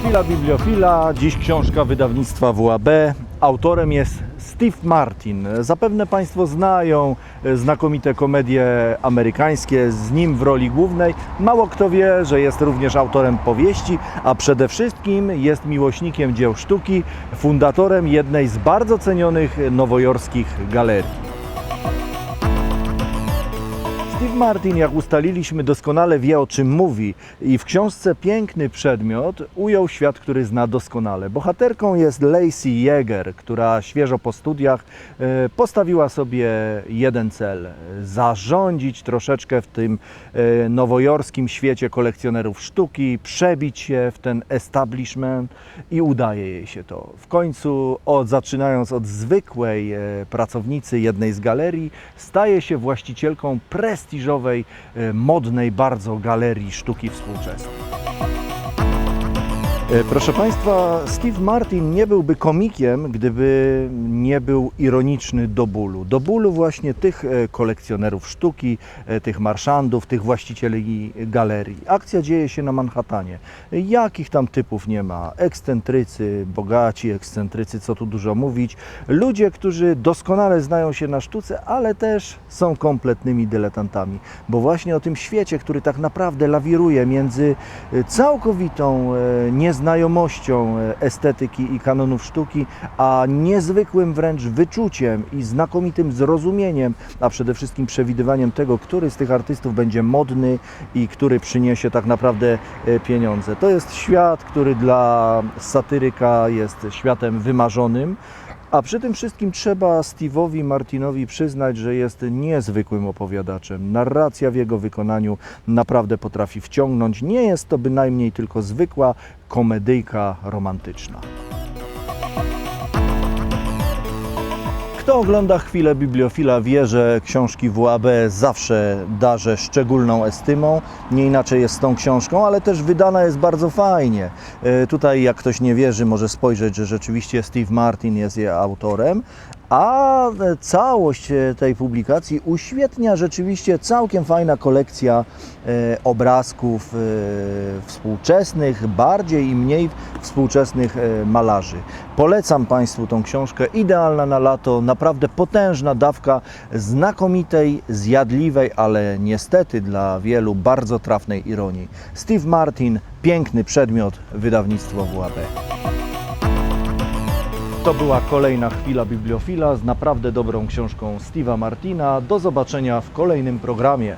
Chwila Bibliofila, dziś książka wydawnictwa WAB. Autorem jest Steve Martin. Zapewne Państwo znają e, znakomite komedie amerykańskie z nim w roli głównej. Mało kto wie, że jest również autorem powieści, a przede wszystkim jest miłośnikiem dzieł sztuki, fundatorem jednej z bardzo cenionych nowojorskich galerii. Steve Martin, jak ustaliliśmy, doskonale wie o czym mówi i w książce Piękny Przedmiot ujął świat, który zna doskonale. Bohaterką jest Lacey Yeager, która świeżo po studiach e, postawiła sobie jeden cel zarządzić troszeczkę w tym e, nowojorskim świecie kolekcjonerów sztuki, przebić się w ten establishment i udaje jej się to. W końcu, od, zaczynając od zwykłej e, pracownicy jednej z galerii, staje się właścicielką prestiżowej, e, modnej bardzo galerii sztuki współczesnej. E, Proszę Państwa, Steve Martin nie byłby komikiem, gdyby nie był ironiczny do bólu. Do bólu właśnie tych e, kolekcjonerów sztuki, e, tych marszandów, tych właścicieli galerii. Akcja dzieje się na Manhattanie. Jakich tam typów nie ma? Ekscentrycy, bogaci ekscentrycy, co tu dużo mówić. Ludzie, którzy doskonale znają się na sztuce, ale też są kompletnymi dyletantami. Bo właśnie o tym świecie, który tak naprawdę lawiruje między całkowitą nieznajomością e, estetyki i kanonów sztuki, a niezwykłym wręcz wyczuciem i znakomitym zrozumieniem, a przede wszystkim przewidywaniem tego, który z tych artystów będzie modny i który przyniesie tak naprawdę e, pieniądze. To jest świat, który dla satyryka jest światem wymarzonym. A przy tym wszystkim trzeba Steve'owi Martinowi przyznać, że jest niezwykłym opowiadaczem. Narracja w jego wykonaniu naprawdę potrafi wciągnąć. Nie jest to bynajmniej tylko zwykła komedyjka romantyczna. Kto ogląda chwilę bibliofila wie, że książki WAB zawsze darzę szczególną estymą. Nie inaczej jest z tą książką, ale też wydana jest bardzo fajnie. E, Tutaj jak ktoś nie wierzy, może spojrzeć, że rzeczywiście Steve Martin jest jej autorem. A całość e, tej publikacji uświetnia rzeczywiście całkiem fajna kolekcja e, obrazków e, współczesnych, bardziej i mniej współczesnych malarzy. Polecam Państwu tą książkę, idealna na lato, naprawdę potężna dawka znakomitej, zjadliwej, ale niestety dla wielu bardzo trafnej ironii. Steve Martin, piękny przedmiot, wydawnictwo WAB. To była kolejna chwila bibliofila z naprawdę dobrą książką Steve'a Martina. Do zobaczenia w kolejnym programie.